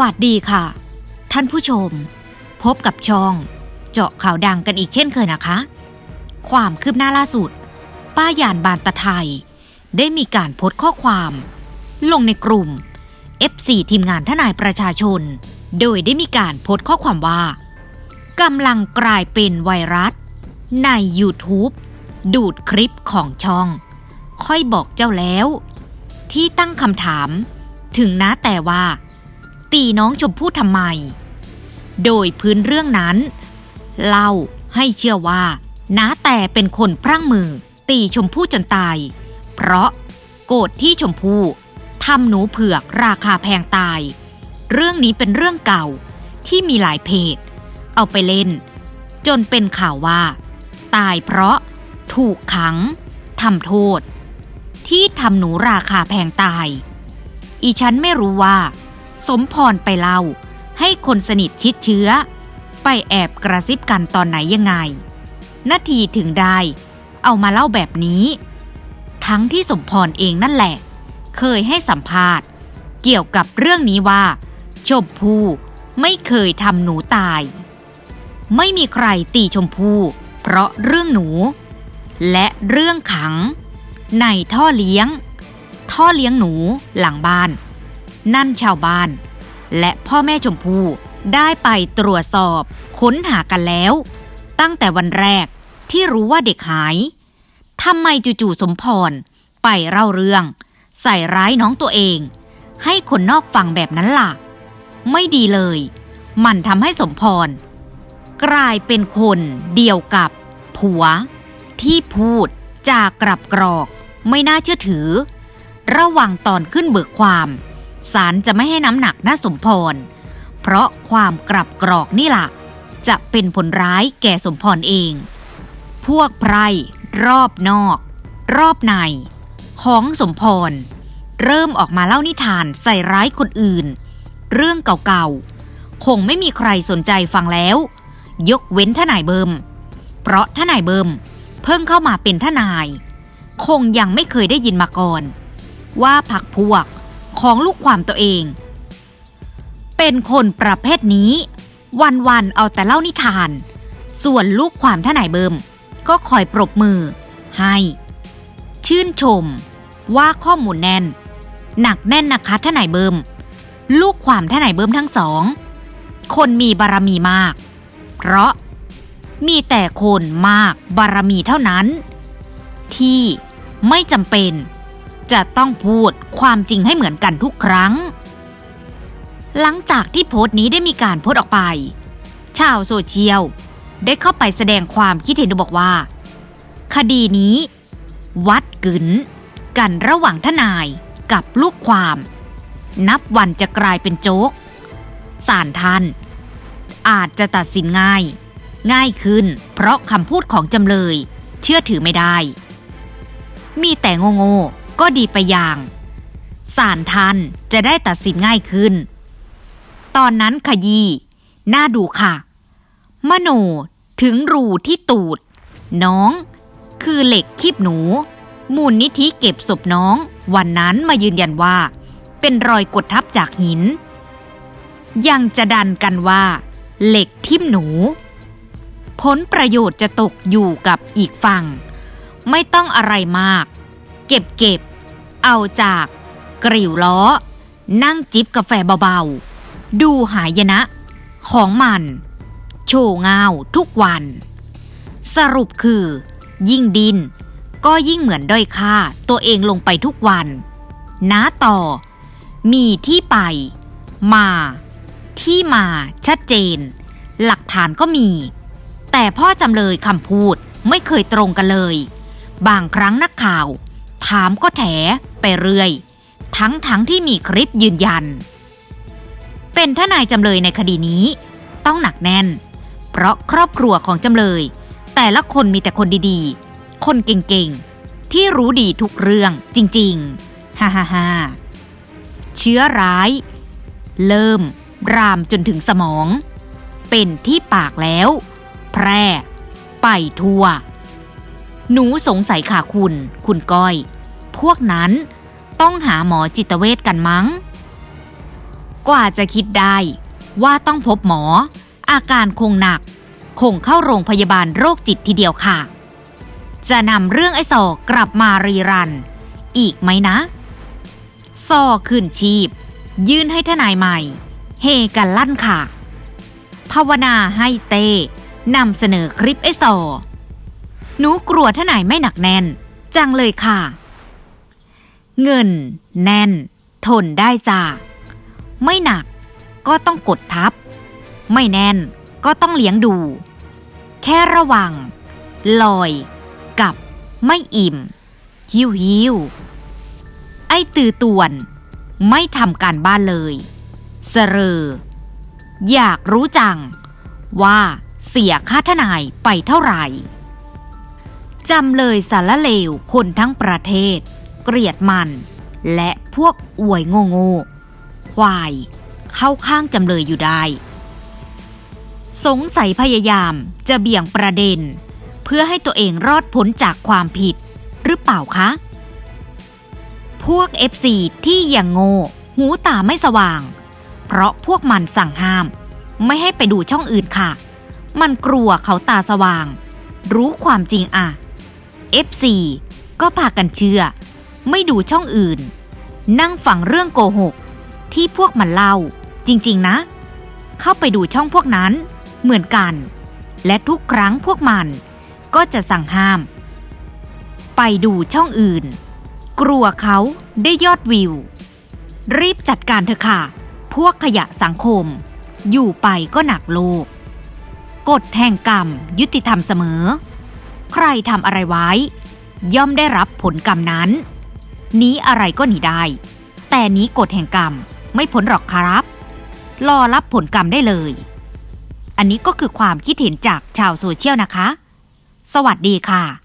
วัสดีค่ะ ท่านผู้ชม พบกับช่อง เจาะข่าวดังกันอีกเช่นเคยนะคะ ความคืบหน้าล่าสุด ป้ายานบานตะไทย ได้มีการโพสต์ข้อความ ลงในกลุ่ม F4 ทีมงานทนายประชาชน โดยได้มีการโพสต์ข้อความว่ากำลังกลายเป็นไวรัส ใน YouTube ดูดคลิปของช่อง ค่อยบอกเจ้าแล้ว ที่ตั้งคำถาม ถึงนะแต่ว่า ตีน้องชมพู่ทำไม โดยพื้นเรื่องนั้น เล่าให้เชื่อว่าน้าแต่เป็นคนพรั่งมือ ตีชมพู่จนตาย เพราะโกรธที่ชมพู่ทำหนูเผือกราคาแพงตาย เรื่องนี้เป็นเรื่องเก่าที่มีหลายเพจ เอาไปเล่น จนเป็นข่าวว่า ตายเพราะถูกขังทำโทษ ที่ทำหนูราคาแพงตาย อีฉันไม่รู้ว่า สมพรไปเล่า ให้คนสนิทชิดเชื้อ ไปแอบกระซิบกันตอนไหนยังไงนาทีถึงได้ เอามาเล่าแบบนี้ ทั้งที่สมพรเองนั่นแหละ เคยให้สัมภาษณ์ เกี่ยวกับเรื่องนี้ว่าชมพู่ไม่เคยทำหนูตาย ไม่มีใครตีชมพู่เพราะเรื่องหนู และเรื่องขัง ในท่อเลี้ยง ท่อเลี้ยงหนูหลังบ้าน นั่นชาวบ้าน และพ่อแม่ชมพู่ได้ไปตรวจสอบ ค้นหากันแล้ว ตั้งแต่วันแรกที่รู้ว่าเด็กหายทำไมจู่ๆสมพร ไปเล่าเรื่อง ใส่ร้ายน้องตัวเอง ให้คนนอกฟังแบบนั้นล่ะ ไม่ดีเลย มันทำให้สมพร กลายเป็นคนเดียวกับ ผัว ที่พูดจากกรับกรอก ไม่น่าเชื่อถือ ระหว่างตอนขึ้นเบิกความ ศาลจะไม่ให้น้ำหนักน่าสมพร เพราะความกรับกรอกนี่ล่ะ จะเป็นผลร้ายแก่สมพรเอง พวกไพรรอบนอก รอบใน ของสมพร เริ่มออกมาเล่านิทานใส่ร้ายคนอื่น เรื่องเก่าๆ คงไม่มีใครสนใจฟังแล้ว ยกเว้นทนายเบิม เพราะทนายเบิมเพิ่งเข้ามาเป็นทนาย คงยังไม่เคยได้ยินมาก่อน ว่าพักพวก ของลูกความตัวเอง เป็นคนประเภทนี้ วันๆเอาแต่เล่านิทาน ส่วนลูกความท่านายเบิม ก็คอยปรบมือ ให้ ชื่นชม ว่าข้อมูลแน่น หนักแน่นนะคะท่านายเบิม ลูกความท่านายเบิมทั้งสอง คนมีบารมีมาก เพราะมีแต่คนมากบารมีเท่านั้น ที่ไม่จำเป็น จะต้องพูดความจริงให้เหมือนกันทุกครั้ง หลังจากที่โพสต์นี้ได้มีการโพสต์ออกไป ชาวโซเชียลได้เข้าไปแสดงความคิดเห็นบอกว่า คดีนี้ วัดกึนกันระหว่างทนายกับลูกความ นับวันจะกลายเป็นโจ๊กศาลท่าน อาจจะตัดสินง่าย ง่ายขึ้น เพราะคำพูดของจำเลย เชื่อถือไม่ได้ มีแต่โง่ๆ ก็ดีไปอย่างศาลท่านจะได้ตัดสินง่ายขึ้น ตอนนั้นขยี้น่าดูค่ะ มโนถึงรูที่ตูด น้อง คือเหล็กคีบหนู มูลนิธิเก็บศพน้อง วันนั้นมายืนยันว่า เป็นรอยกดทับจากหิน ยังจะดันกันว่า เหล็กทิ่มหนู ผลประโยชน์จะตกอยู่กับอีกฝั่ง ไม่ต้องอะไรมาก เก็บเก็บ เอาจากกริวล้อ นั่งจิบกาแฟเบาๆ ดูหายนะ ของมัน โชว์เงาทุกวัน สรุปคือ ยิ่งดิน ก็ยิ่งเหมือนด้อยค่าตัวเองลงไปทุกวันนะต่อ มีที่ไป มา ที่มาชัดเจน หลักฐานก็มี แต่พ่อจำเลยคำพูดไม่เคยตรงกันเลย บางครั้งนักข่าว ถามก็แถไปเรื่อย ทั้งทั้งที่มีคลิปยืนยัน เป็นทนายจำเลยในคดีนี้ ต้องหนักแน่น เพราะครอบครัวของจำเลย แต่ละคนมีแต่คนดีๆ คนเก่งๆ ที่รู้ดีทุกเรื่องจริงๆ ฮ่าฮ่าฮ่าเชื้อร้าย เริ่ม รามจนถึงสมอง เป็นที่ปากแล้ว แพร่ ไปทั่ว หนูสงสัยค่ะคุณ คุณก้อย พวกนั้นต้องหาหมอจิตเวชกันมั้ง กว่าจะคิดได้ว่าต้องพบหมอ อาการคงหนัก คงเข้าโรงพยาบาลโรคจิตทีเดียวค่ะ จะนำเรื่องไอ้ซอกลับมารีรัน อีกไหมนะซอขึ้นชีพ ยื่นให้ทนายใหม่ เฮกันลั่นค่ะ ภาวนาให้เต้นำเสนอคลิปไอ้ซอ หนูกลัวทนายไม่หนักแน่น จังเลยค่ะ เงิน แน่น ทนได้จ้าไม่หนักก็ต้องกดทับ ไม่แน่นก็ต้องเลี้ยงดู แค่ระวัง ลอย กับไม่อิ่ม หิวหิวไอ้ตือตวน ไม่ทำการบ้านเลยเสรออยากรู้จัง ว่าเสียค่าทนายไปเท่าไหร่ จำเลยสารเลวคนทั้งประเทศ เกลียดมัน และพวกอวยโง่โง่ควาย เข้าข้างจำเลยอยู่ได้ สงสัยพยายามจะเบี่ยงประเด็น เพื่อให้ตัวเองรอดพ้นจากความผิดหรือเปล่าคะ พวก FC ที่ยังโง่หูตาไม่สว่าง เพราะพวกมันสั่งห้าม ไม่ให้ไปดูช่องอื่นค่ะ มันกลัวเขาตาสว่าง รู้ความจริงอะ F4 ก็พากันเชื่อ ไม่ดูช่องอื่น นั่งฟังเรื่องโกหก ที่พวกมันเล่า จริง ๆ นะ เข้าไปดูช่องพวกนั้น เหมือนกัน และทุกครั้งพวกมันก็จะสั่งห้าม ไปดูช่องอื่น กลัวเขาได้ยอดวิว รีบจัดการเถอะค่ะ พวกขยะสังคม อยู่ไปก็หนักโลกกฎแห่งกรรมยุติธรรมเสมอ ใครทำอะไรไว้ ย่อมได้รับผลกรรมนั้นหนี้อะไรก็หนีได้ แต่หนี้กฎแห่งกรรมไม่พ้นหรอกครับ รอรับผลกรรมได้เลย อันนี้ก็คือความคิดเห็นจากชาวโซเชียลนะคะ สวัสดีค่ะ